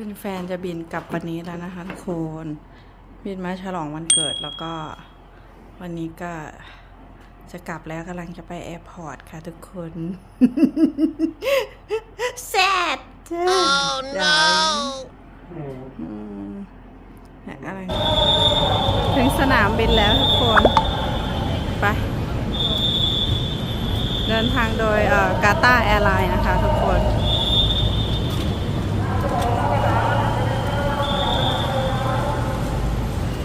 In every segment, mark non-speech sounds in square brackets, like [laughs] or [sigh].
ขึ้นแฟนจะบินกลับวันนี้แล้วนะคะทุกคน บินมาฉลองวันเกิดแล้วก็ วันนี้ก็จะกลับแล้วกำลังจะไปแอร์พอร์ตค่ะทุกคนแซด oh no อะไรถึงสนามบินแล้วทุกคน ไป เดินทางโดยกาตาแอร์ไลน์นะคะทุกคน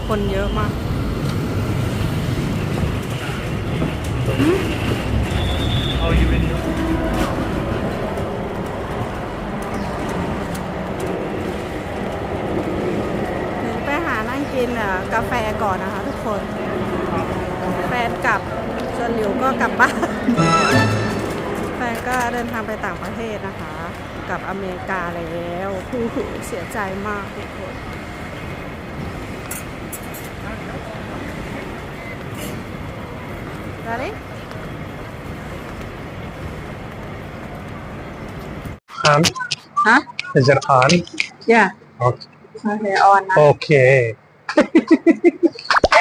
คนเยอะมาก Oh, you in? เดี๋ยวไปหานั่งกินอะกาแฟก่อนนะคะทุกคน แฟนกลับส่วนหลิวก็กลับบ้านแฟนก็เดินทางไปต่างประเทศนะคะกลับอเมริกาแล้วคู่หูเสียใจมากทุกคน อะไร On? ฮะ Is it on? yeah Okay. โอเคออนนะ okay.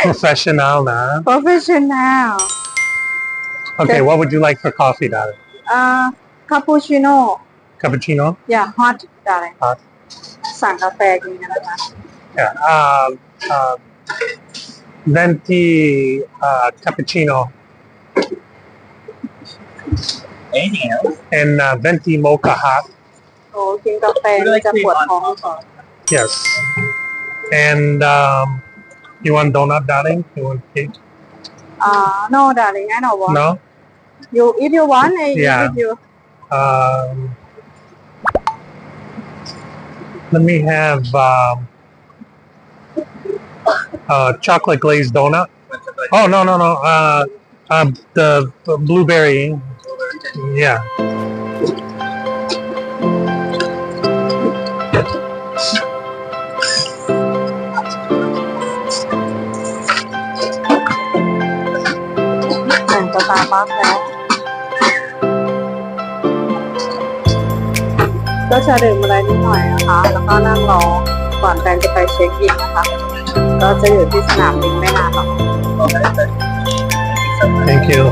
Professional now. professional Okay, what would you like for coffee, darling? เอ่อคาปูชิโน่ Cappuccino? อย่าฮอตอะไร Hot. สั่งกาแฟกินกันนะคะ Yeah. Um, um, venti uh, cappuccino Anything else? and uh, venti mocha hot. โอ้กินกาแฟมันจะปวดท้องก่อน Yes. And um, you want donut, darling? You want cake? อ่า no darling I don't want No. you if you want I Yeah. give you Um, let me have um, uh, chocolate glazed donut. Oh no no no! Uh, uh, the, the blueberry. Yeah. สั่งสตาร์บัคแล้วก็จะดื่มอะไรนิดหน่อยนะคะ แล้วก็นั่งรอก่อนแฟนจะไปเช็คอินนะคะ ก็จะอยู่ที่สนามบินไม่นานหรอก Thank you.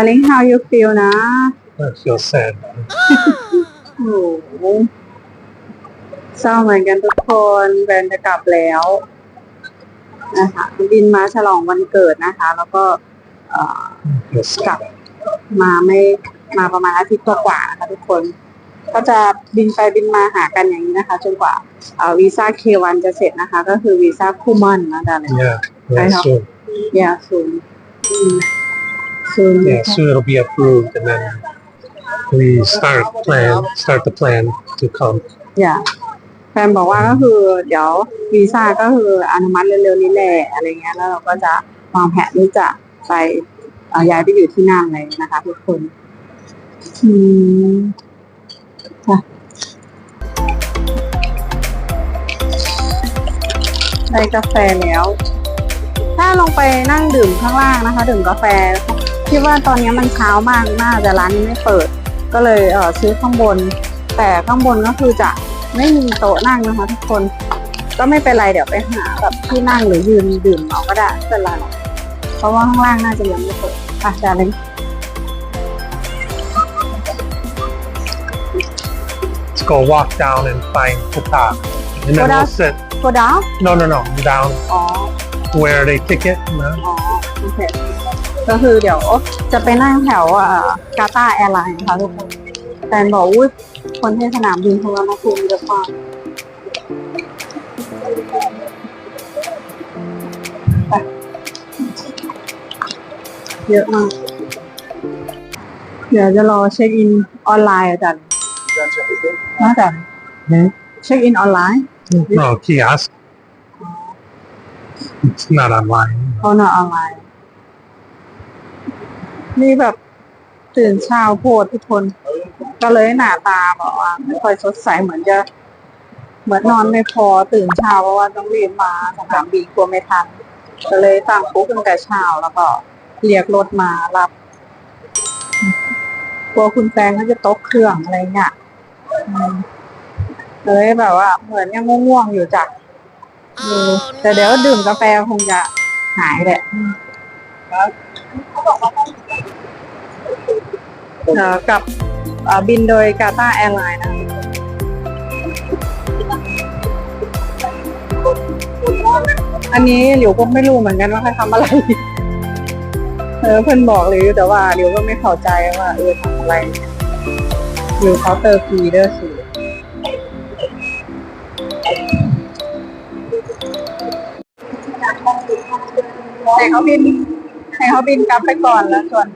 ตอนแรกแข่งต่อเลยดาริง how you feel นะ I feel sad. โอ้โหเศร้าเหมือนกันทุกคนแฟนจะกลับแล้วนะคะบินมาฉลองวันเกิดนะคะ แล้วก็เอ่อ Feel sad. มาไม่มาประมาณอาทิตย์กว่าๆนะคะทุกคน ก็จะบินไปบินมาหากันอย่างนี้นะคะ จนกว่าเอ่อวีซ่า K1 จะเสร็จนะคะ ก็คือวีซ่าคู่มั่นนะดาเลย Yeah. I Yeah. know. Soon. ยาซูน ซูน Yeah. Soon it'll be approved, and then we start plan start the plan to come. อย่าแฟนบอกว่าก็คือเดี๋ยววีซ่าก็คืออนุมัติเร็วๆนี้แหละอะไรเงี้ยแล้วเราก็จะวางแผนที่จะไปเอ่อย้ายไปอยู่ที่นั่นเลยนะคะ ทุกคน อืมค่ะได้กาแฟแล้ว ถ้าลงไปนั่งดื่มข้างล่างนะคะ ดื่มกาแฟ คิดว่าตอนนี้มันเช้ามากน่าจะร้านนี้ไม่เปิด ก็เลยเออซื้อข้างบน แต่ข้างบนก็คือจะไม่มีโต๊ะนั่งนะคะทุกคน ก็ไม่เป็นไรเดี๋ยวไปหาแบบที่นั่งหรือยืนดื่มเอาก็ได้ไม่เป็นไรหรอกเพราะว่าข้างล่างน่าจะยังไม่เปิดค่ะจาเลย Let's go walk down and find Qatar. And Go then down? we'll sit. โกดาว No, no, no. Down อ๋อ where they ticket. No? อ๋อโอเค ก็คือเดี๋ยวจะไปนั่งแถวอ่ากาตาแอร์ไลน์นะคะทุกคนแฟนบอกอุ้ยคนที่สนามบินของเรามาคุมเยอะมากไปเยอะมาก เดี๋ยวจะรอเช็คอินออนไลน์อาจารย์น่าจะ Hmm? เช็คอินออนไลน์ No kiosk. It's not online. เขาห น้าออนไลน์นี่แบบตื่นเช้าโพดทุกคน ก็เลยหน้าตาแบบว่า ไม่ค่อยสดใสเหมือนจะ เหมือนนอนไม่พอตื่นเช้าเพราะว่าต้องรีบมาสนามบินกลัวไม่ทัน ก็เลยสั่งปุ๊บตั้งแต่เช้าแล้วก็เรียกรถมารับกลัวคุณแฟนเขาจะตกเครื่องอะไรเงี้ยอืมเลยแบบว่า เหมือนยังง่วงๆอยู่จ้ะเออแต่เดี๋ยวดื่มกาแฟคงจะหายแหละเอ่อ กับเอ่อบินโดยกาตาแอร์ไลน์นะอันนี้หลิวก็ไม่รู้เหมือนกันว่าเขาทำอะไร เออเพื่อนบอกเลยแต่ว่าหลิวก็ไม่เข้าใจว่าเออทำอะไรหลิวเขาเตอร์ฟีเด้อสิให้เขาบิน เขาบินกลับไปก่อนแล้วส่วน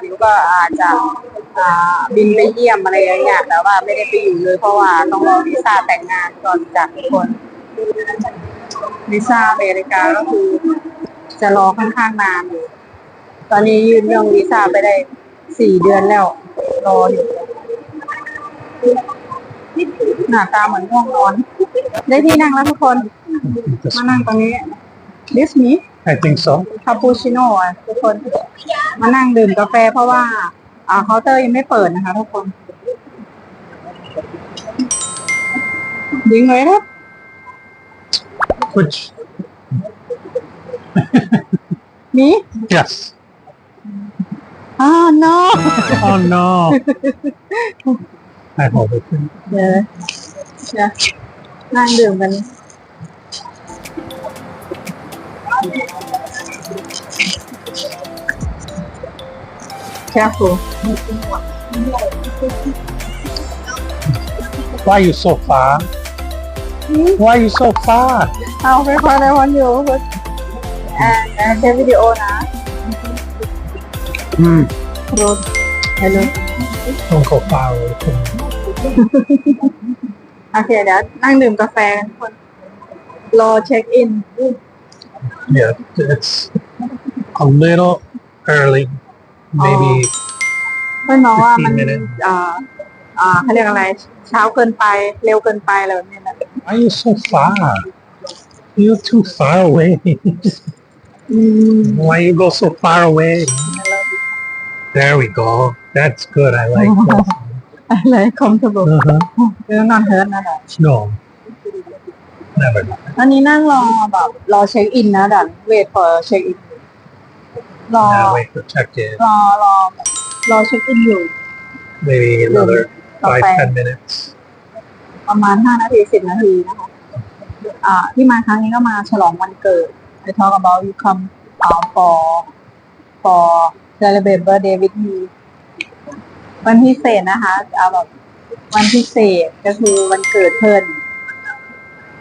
หลิวก็อาจจะบินไปเยี่ยมอะไรอย่างเงี้ยแต่ว่าไม่ได้ไปอยู่เลยเพราะว่าต้องรอวีซ่าแต่งงานก่อนจากทุกคนวีซ่าอเมริกาก็คือจะรอค่อนข้างนานอยู่ตอนนี้ยื่นเรื่องวีซ่าไปได้สี่เดือนแล้ว รออยู่หน้าตาเหมือนง่วงนอน ได้ที่นั่งแล้วทุกคน มานั่งตรงนี้ this me I think so. คาปูชิโน่อะทุกคนมานั่งดื่มกาแฟเพราะว่าอ่าเคาน์เตอร์ยังไม่เปิดนะคะทุกคนยิงเลยครับ Which มี yes. อ่า no Oh no. I hope it. เดี๋ยวเดี๋ยวนั่งดื่มกัน แค่ฟู Why are you so far? Why are you so far? เอาไปพอในวันอยู่คุณแอนแอนเทวิดีโอนะ Hmm. รถฮัลโหล Don't go far away from me. โอเคเดี๋ยวนั่งดื่มกาแฟกันทุกคน รอเช็คอิน Yeah, it's a little early. Maybe เพื่อนน้องว่ามัน 15 minutes อ่าอ่าเขาเรียกอะไร เช้าเกินไป เร็วเกินไปอะไรแบบนี้แหละ why are you so far? You're too far away. อืม Why you go so far away? There we go. That's good. I like [laughs] that. อะไร comfortable Uh-huh. เรื่องนอนเฮิร์ตนะเดี๋ยว No. Never. อันนี้นั่งรอแบบรอเช็คอินนะเดี๋ยว wait for เช็คอินรอ Now wait to check in. รอรอรอเช็คอินอยู่ Maybe another five, Okay. ten minutes. ประมาณห้านาทีสิบนาทีนะคะอ่าที่มาครั้งนี้ก็มาฉลองวันเกิด I talk about you come uh, for for celebrate birthday with me วันพิเศษนะคะเอาแบบวันพิเศษก็คือวันเกิดเพิ่น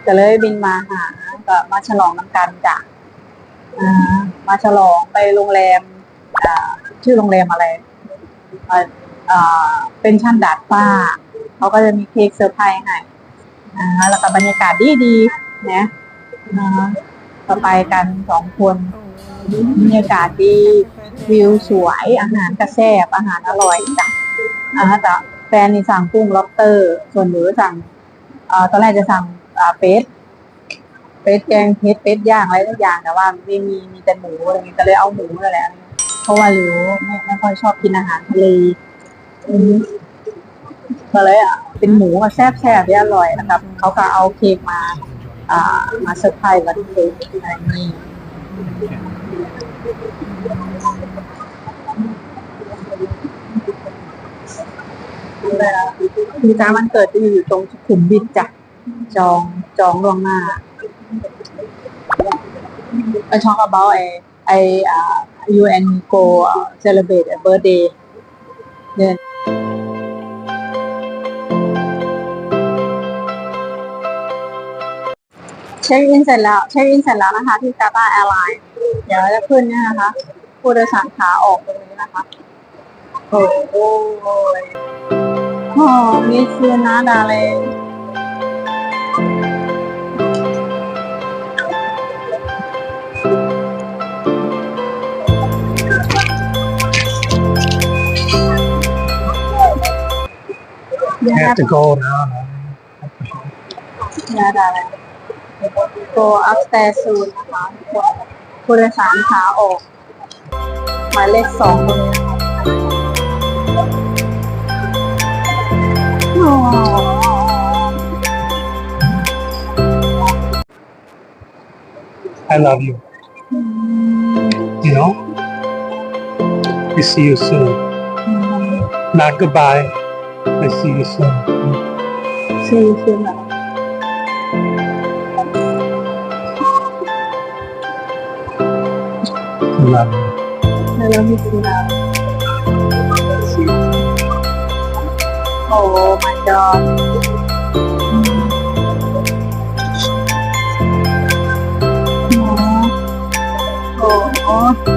ก็เลยบินมาหาก็มาฉลองน้ำกันจ้ะมาฉลองไปโรงแรมชื่อโรงแรมอะไรเป็นชั้นดาดฟ้าเขาก็จะมีเค้กเซอร์ไพรส์ให้แล้วก็บรรยากาศดีดีนะก็ไปกันสองคนบรรยากาศดีวิวสวยอาหารกระแซบอาหารอร่อยจ้ะอ่าแต่แฟนนี่สั่งกุ้งล็อบสเตอร์ ส่วนหนูสั่งอ่าตอนแรกจะสั่ง เป็ดเป็ดแกงเผ็ดเป็ดย่างอะไรทุกอย่างแต่ว่าไม่มีมีแต่หมูอะไรเงี้ยก็เลยเอาหมูนั่นแหละเพราะว่าหนูไม่ไม่ค่อยชอบกินอาหารทะเลมก็เลยอะเป็นหมูกับแซ่บแซ่บที่อร่อยนะครับเขาก็เอาเค้กมา อ่า มาเซอร์ไพรส์วันเกิดอะไรนี้คือจ้าวันเกิดจะอยู่ตรงสุขุมวิทจ้ะ จองจองล่วงหน้าไปช็อก about ไอไออ่า you and me go uh, celebrate a birthday เดือนเช็คอินเสร็จแล้ว เช็คอินเสร็จแล้วนะคะ ที่กาตาแอร์ไลน์เดี๋ยวเราจะขึ้นเนี่ยนะคะ ผู้โดยสารขาออกตรงนี้นะคะ โอ้โหโอ้มิสยู have to go now. เนะได้แล้ว go upstairs soon นะคะผู้โดยสารขาออกหมายเลขสองตรงนี้อ๋อ I love you. You know? I see you soon. Not goodbye. I see you soon. ซีคือแบบ I love you. แล้วมีสีดาวโอ้ my god โอ้โ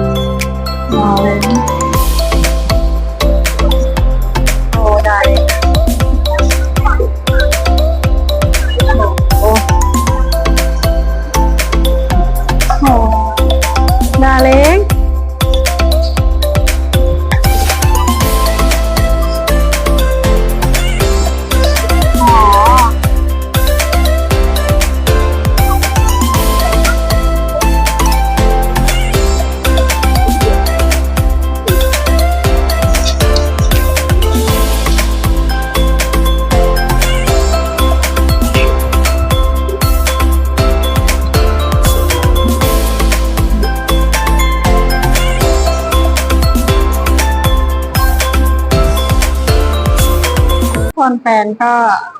คนแฟนก็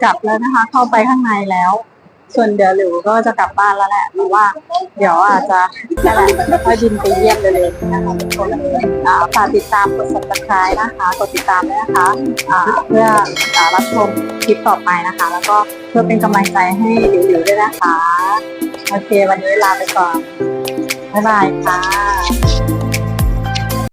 กลับแล้วนะคะ เข้าไปข้างในแล้ว ส่วนเดี๋ยวหลิวก็จะกลับบ้านแล้วแหละเพราะว่า เดี๋ยวอาจจะนั่นแหละค่อยบินไปเยี่ยมเลยนะคะทุกคนอ่าฝากติดตามกด subscribe นะคะกดติดตามด้วยนะคะอ่าเพื่ออ่ารับชมคลิปต่อไปนะคะ แล้วก็เพื่อเป็นกำลังใจให้หลิวๆด้วยนะคะ โอเค วันนี้ลาไปก่อนบ๊ายบายค่ะ